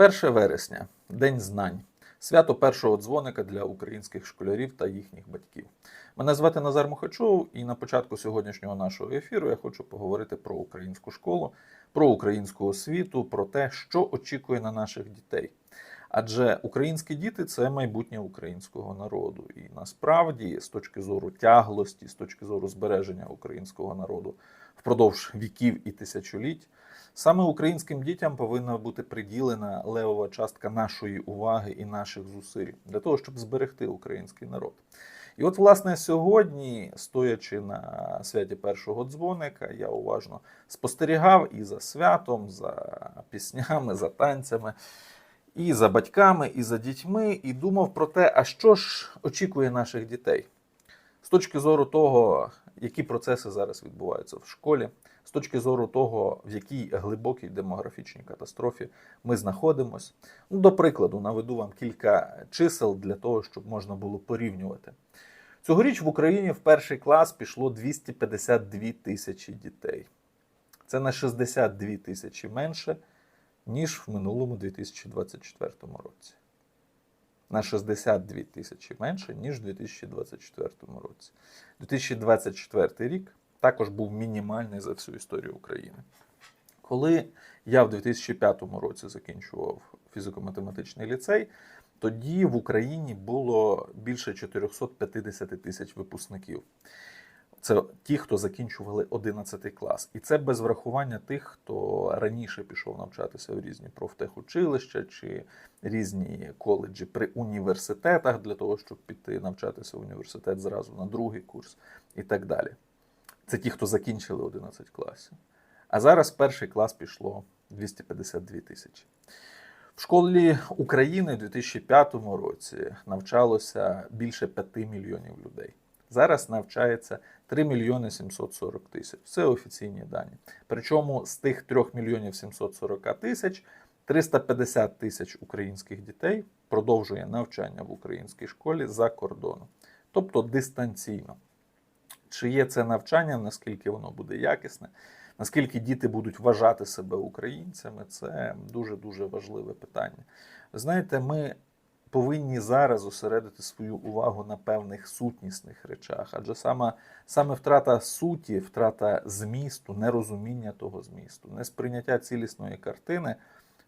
1 вересня День знань. Свято першого дзвоника для українських школярів та їхніх батьків. Мене звати Назар Мухачов, і на початку сьогоднішнього нашого ефіру я хочу поговорити про українську школу, про українську освіту, про те, що очікує на наших дітей. Адже українські діти це майбутнє українського народу. І насправді, з точки зору тяглості, з точки зору збереження українського народу впродовж віків і тисячоліть, саме українським дітям повинна бути приділена левова частка нашої уваги і наших зусиль для того, щоб зберегти український народ. І от, власне, сьогодні, стоячи на святі першого дзвоника, я уважно спостерігав і за святом, за піснями, за танцями, і за батьками, і за дітьми, і думав про те, а що ж очікує наших дітей з точки зору того, які процеси зараз відбуваються в школі, з точки зору того, в якій глибокій демографічній катастрофі ми знаходимося. Ну, до прикладу, наведу вам кілька чисел для того, щоб можна було порівнювати. Цьогоріч в Україні в перший клас пішло 252 тисячі дітей. Це на 62 тисячі менше, ніж в минулому 2024 році. На 62 тисячі менше, ніж у 2024 році. 2024 рік також був мінімальний за всю історію України. Коли я в 2005 році закінчував фізико-математичний ліцей, тоді в Україні було більше 450 тисяч випускників. Це ті, хто закінчували 11 клас. І це без врахування тих, хто раніше пішов навчатися в різні профтехучилища чи різні коледжі при університетах для того, щоб піти навчатися в університет зразу на другий курс і так далі. Це ті, хто закінчили 11 класів. А зараз перший клас пішло 252 тисячі. В школі України в 2005 році навчалося більше 5 мільйонів людей. Зараз навчається 3 мільйони 740 тисяч. Це офіційні дані. Причому з тих 3 мільйонів 740 тисяч 350 тисяч українських дітей продовжує навчання в українській школі за кордоном, тобто дистанційно. Чи є це навчання, наскільки воно буде якісне, наскільки діти будуть вважати себе українцями, це дуже-дуже важливе питання. Ви знаєте, ми повинні зараз зосередити свою увагу на певних сутнісних речах, адже саме, саме втрата суті, втрата змісту, нерозуміння того змісту, несприйняття цілісної картини,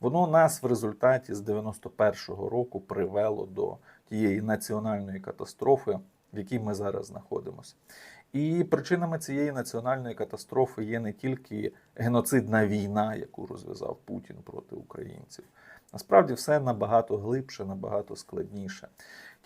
воно нас в результаті з 91-го року привело до тієї національної катастрофи, в якій ми зараз знаходимося. І причинами цієї національної катастрофи є не тільки геноцидна війна, яку розв'язав Путін проти українців. Насправді все набагато глибше, набагато складніше.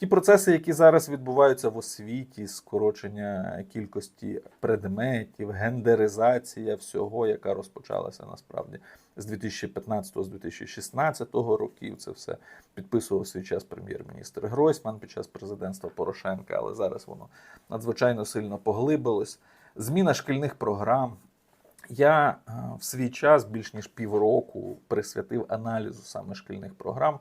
Ті процеси, які зараз відбуваються в освіті, скорочення кількості предметів, гендеризація всього, яка розпочалася насправді з 2015 з 2016 років. Це все підписував свій час прем'єр-міністр Гройсман під час президентства Порошенка, але зараз воно надзвичайно сильно поглибилось. Зміна шкільних програм. Я е, в свій час більш ніж півроку присвятив аналізу саме шкільних програм,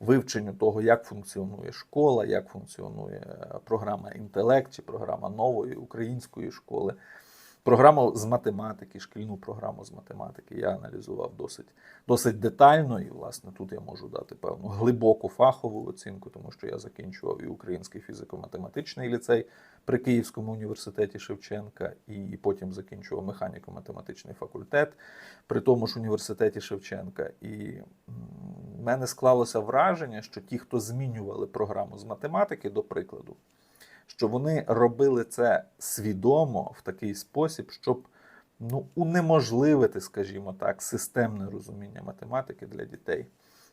вивченню того, як функціонує школа, як функціонує програма інтелект чи програма нової української школи. Програму з математики, шкільну програму з математики я аналізував досить досить детально, і, власне, тут я можу дати певну глибоку фахову оцінку, тому що я закінчував і Український фізико-математичний ліцей при Київському університеті Шевченка, і потім закінчував механіко-математичний факультет при тому ж університеті Шевченка. І в мене склалося враження, що ті, хто змінювали програму з математики, до прикладу, що вони робили це свідомо в такий спосіб, щоб ну, унеможливити, скажімо так, системне розуміння математики для дітей.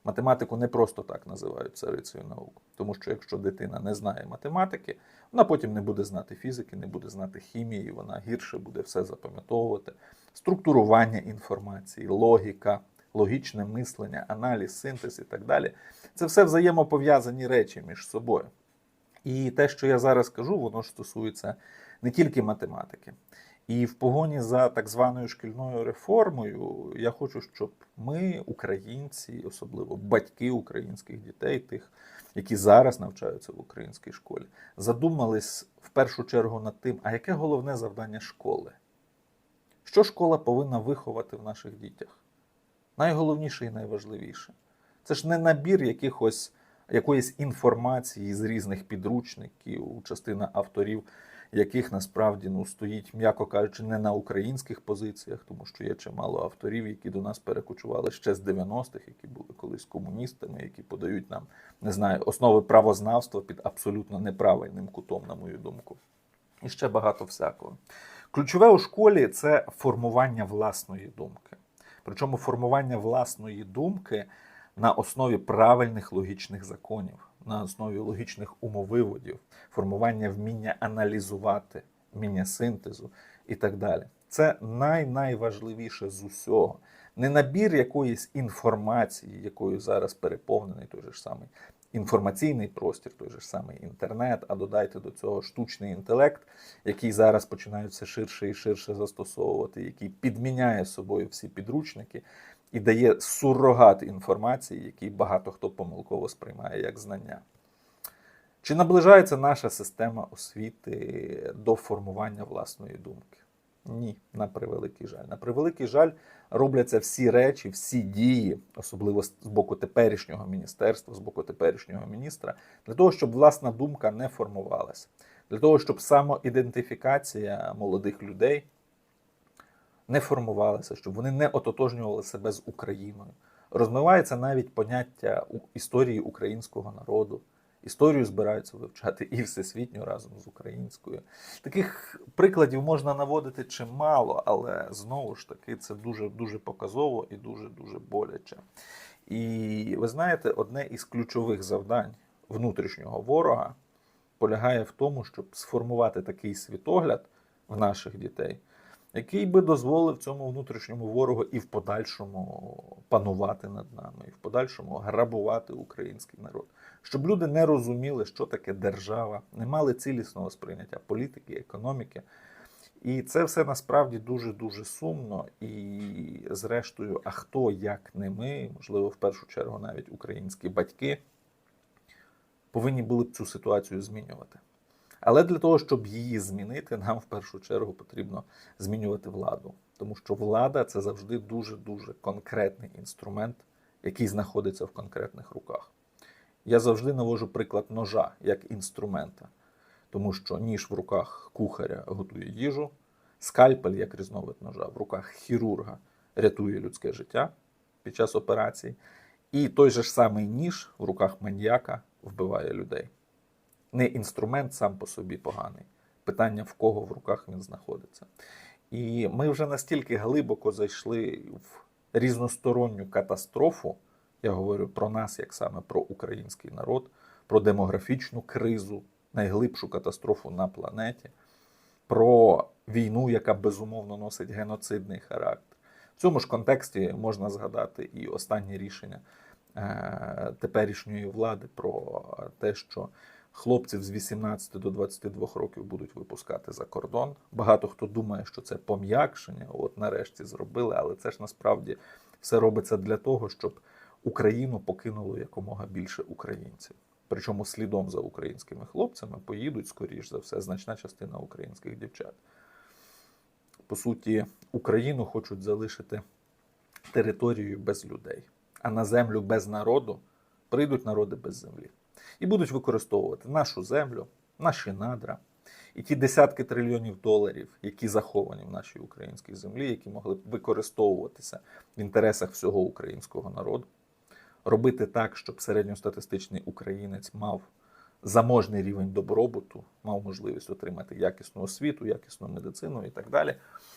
Математику не просто так називають царицею наук, тому що якщо дитина не знає математики, вона потім не буде знати фізики, не буде знати хімії, вона гірше буде все запам'ятовувати. Структурування інформації, логіка, логічне мислення, аналіз, синтез і так далі це все взаємопов'язані речі між собою. І те, що я зараз кажу, воно ж стосується не тільки математики. І в погоні за так званою шкільною реформою я хочу, щоб ми, українці, особливо батьки українських дітей, тих, які зараз навчаються в українській школі, задумались в першу чергу над тим, а яке головне завдання школи? Що школа повинна виховати в наших дітях? Найголовніше і найважливіше Це ж не набір якихось якоїсь інформації з різних підручників, частина авторів, яких насправді ну, стоїть, м'яко кажучи, не на українських позиціях, тому що є чимало авторів, які до нас перекочували ще з 90-х, які були колись комуністами, які подають нам, не знаю, основи правознавства під абсолютно неправильним кутом, на мою думку. І ще багато всякого. Ключове у школі це формування власної думки. Причому формування власної думки на основі правильних логічних законів, на основі логічних умовиводів, формування вміння аналізувати, вміння синтезу і так далі. Це най-найважливіше з усього. Не набір якоїсь інформації, якою зараз переповнений той же ж самий інформаційний простір, той же ж самий інтернет, а додайте до цього штучний інтелект, який зараз починають все ширше і ширше застосовувати, який підміняє собою всі підручники і дає сурогат інформації, який багато хто помилково сприймає як знання. Чи наближається наша система освіти до формування власної думки? Ні, на превеликий жаль. На превеликий жаль, робляться всі речі, всі дії, особливо з боку теперішнього міністерства, з боку теперішнього міністра, для того, щоб власна думка не формувалася, для того, щоб самоідентифікація молодих людей не формувалася, щоб вони не ототожнювали себе з Україною. Розмивається навіть поняття історії українського народу. Історію збираються вивчати і всесвітньо разом з українською. Таких прикладів можна наводити чимало, але знову ж таки це дуже дуже показово і дуже дуже боляче. І ви знаєте, одне із ключових завдань внутрішнього ворога полягає в тому, щоб сформувати такий світогляд в наших дітей, який би дозволив цьому внутрішньому ворогу і в подальшому панувати над нами, і в подальшому грабувати український народ. Щоб люди не розуміли, що таке держава, не мали цілісного сприйняття політики, економіки. І це все насправді дуже дуже сумно. І, зрештою, а хто як не ми, можливо, в першу чергу навіть українські батьки, повинні були б цю ситуацію змінювати. Але для того, щоб її змінити, нам в першу чергу потрібно змінювати владу. Тому що влада це завжди дуже-дуже конкретний інструмент, який знаходиться в конкретних руках. Я завжди навожу приклад ножа як інструмента, тому що ніж в руках кухаря готує їжу, скальпель як різновид ножа в руках хірурга рятує людське життя під час операцій, і той же ж самий ніж в руках маньяка вбиває людей. Не інструмент сам по собі поганий, питання в кого в руках він знаходиться. І ми вже настільки глибоко зайшли в різносторонню катастрофу. Я говорю про нас, як саме про український народ, про демографічну кризу, найглибшу катастрофу на планеті, про війну, яка безумовно носить геноцидний характер. В цьому ж контексті можна згадати і останнє рішення е, теперішньої влади про те, що хлопців з 18 до 22 років будуть випускати за кордон. Багато хто думає, що це пом'якшення, от нарешті зробили, але це ж насправді все робиться для того, щоб Україну покинуло якомога більше українців. Причому слідом за українськими хлопцями поїдуть, скоріш за все, значна частина українських дівчат. По суті, Україну хочуть залишити територією без людей, а на землю без народу прийдуть народи без землі. І будуть використовувати нашу землю, наші надра і ті десятки трильйонів доларів, які заховані в нашій українській землі, які могли б використовуватися в інтересах всього українського народу. Робити так, щоб середньостатистичний українець мав заможний рівень добробуту, мав можливість отримати якісну освіту, якісну медицину і так далі,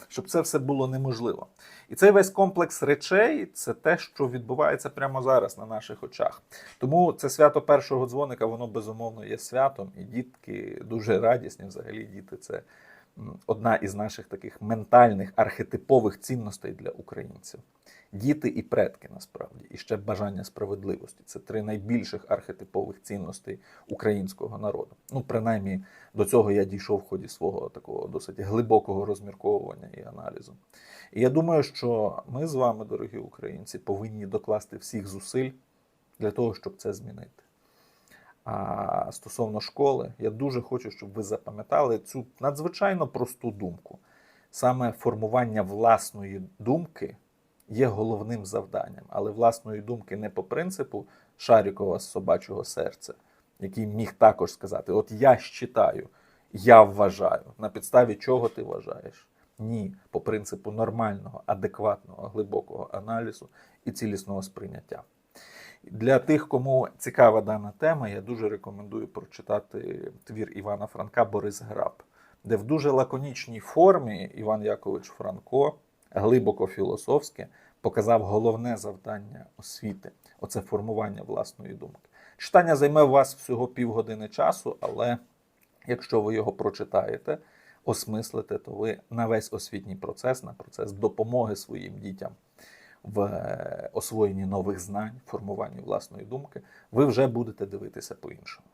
щоб це все було неможливо. І цей весь комплекс речей це те, що відбувається прямо зараз на наших очах. Тому це свято першого дзвоника, воно безумовно є святом, і дітки дуже радісні. Взагалі, діти це одна із наших таких ментальних архетипових цінностей для українців. Діти і предки насправді, і ще бажання справедливості. Це три найбільших архетипових цінностей українського народу. Ну, принаймні, до цього я дійшов в ході свого такого досить глибокого розмірковування і аналізу. І я думаю, що ми з вами, дорогі українці, повинні докласти всіх зусиль для того, щоб це змінити. А стосовно школи, я дуже хочу, щоб ви запам'ятали цю надзвичайно просту думку. Саме формування власної думки є головним завданням, але власної думки не по принципу Шарікова з собачого серця, який міг також сказати: От я считаю, я вважаю, на підставі чого ти вважаєш. Ні, по принципу нормального, адекватного, глибокого аналізу і цілісного сприйняття. Для тих, кому цікава дана тема, я дуже рекомендую прочитати твір Івана Франка Борис Граб, де в дуже лаконічній формі Іван Якович Франко, глибоко філософське, показав головне завдання освіти оце формування власної думки. Читання займе у вас всього півгодини часу, але якщо ви його прочитаєте, осмислите, то ви на весь освітній процес, на процес допомоги своїм дітям в е, освоєнні нових знань, формуванні власної думки, ви вже будете дивитися по-іншому.